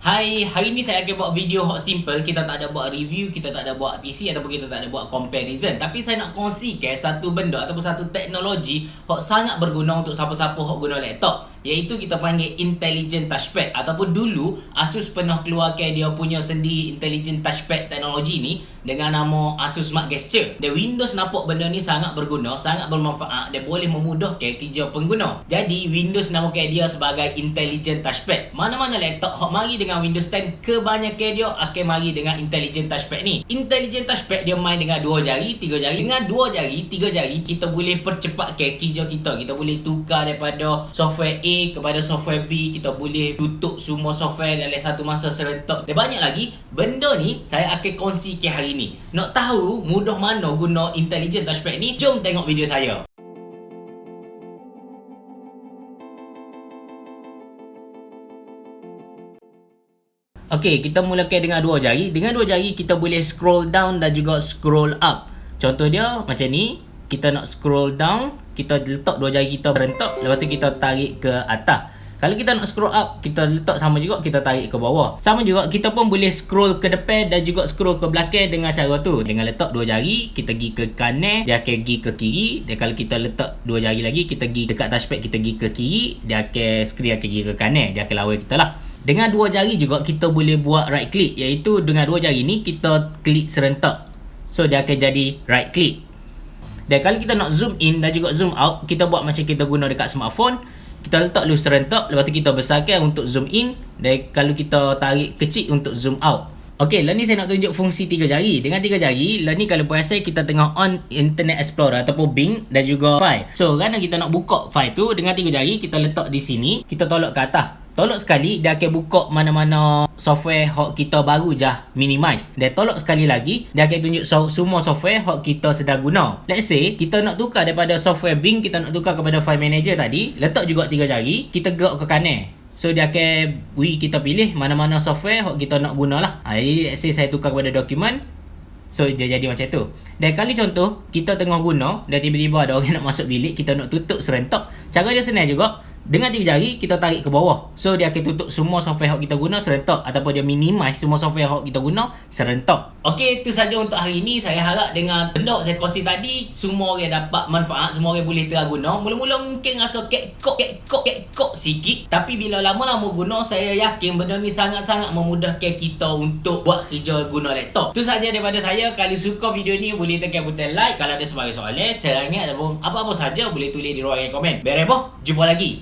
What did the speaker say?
Hai, hari ni saya akan buat video hot simple. Kita tak ada buat review, kita tak ada buat PC ataupun kita tak ada buat comparison. Tapi saya nak kongsikan satu benda ataupun satu teknologi hot sangat berguna untuk siapa-siapa hot guna laptop. Iaitu kita panggil intelligent touchpad ataupun dulu Asus pernah keluarkan dia punya sendiri intelligent touchpad teknologi ni dengan nama Asus Smart Gesture. Dan Windows nampak benda ni sangat berguna, sangat bermanfaat dan boleh memudahkan kerja pengguna. Jadi Windows namakan dia sebagai intelligent touchpad. Mana-mana laptop hot mari dengan Windows 10 kebanyakan dia akan mari dengan intelligent touchpad ni. Intelligent touchpad dia main dengan dua jari, tiga jari. Dengan dua jari, tiga jari kita boleh percepatkan kerja kita. Kita boleh tukar daripada software A kepada software B. Kita boleh tutup semua software dalam satu masa serentak. Dan banyak lagi benda ni saya akan kongsikan hari ni. Nak tahu mudah mana guna intelligent touchpad ni? Jom tengok video saya. Okey, kita mulakan dengan dua jari. Dengan dua jari kita boleh scroll down dan juga scroll up. Contoh dia macam ni. Kita nak scroll down, kita letak dua jari kita berentak, lepas tu kita tarik ke atas. Kalau kita nak scroll up, kita letak sama juga kita tarik ke bawah. Sama juga kita pun boleh scroll ke depan dan juga scroll ke belakang dengan cara tu. Dengan letak dua jari, kita pergi ke kanan, dia akan pergi ke kiri. Dan kalau kita letak dua jari lagi, kita pergi dekat touchpad, kita pergi ke kiri, dia akan screen akan pergi ke kanan. Dia akan lawan kita lah. Dengan dua jari juga kita boleh buat right click iaitu dengan dua jari ni kita klik serentak. So dia akan jadi right click. Dan kalau kita nak zoom in dan juga zoom out, kita buat macam kita guna dekat smartphone. Kita letak dulu serentak, lepas tu kita besarkan untuk zoom in dan kalau kita tarik kecil untuk zoom out. Okey, lah ni saya nak tunjuk fungsi tiga jari. Dengan tiga jari, lah ni kalau perasan kita tengah on Internet Explorer ataupun Bing dan juga file. So, kerana kita nak buka file tu dengan tiga jari, kita letak di sini, kita tolak ke atas. Tolak sekali dia akan buka mana-mana software hot kita baru je minimize. Dan tolak sekali lagi dia akan tunjuk so, semua software hot kita sedang guna. Let's say kita nak tukar daripada software Bing kita nak tukar kepada file manager tadi, letak juga tiga jari, kita gerak ke kanan. So dia akan we kita pilih mana-mana software hot kita nak guna lah. Ha, jadi let's say saya tukar kepada dokumen, So dia jadi macam tu Dan kali contoh Kita tengah guna Dan tiba-tiba ada orang nak masuk bilik Kita nak tutup serentak Cara dia senang juga dengan tiga jari kita tarik ke bawah. So dia akan tutup semua software yang kita guna serentak. Ataupun dia minimize semua software yang kita guna serentak. Okey, itu saja untuk hari ini. Saya harap dengan benda saya kongsi tadi semua orang dapat manfaat semua orang boleh terguna mula-mula mungkin rasa kekok kekok kekok sikit. Tapi bila lama-lama guna saya yakin benda ni sangat-sangat memudahkan kita untuk buat kerja guna laptop. Itu saja daripada saya. Kalau suka video ni boleh tekan butang like. Kalau ada sebagai soalan caranya ataupun apa-apa saja boleh tulis di ruangan komen. Berapa jumpa lagi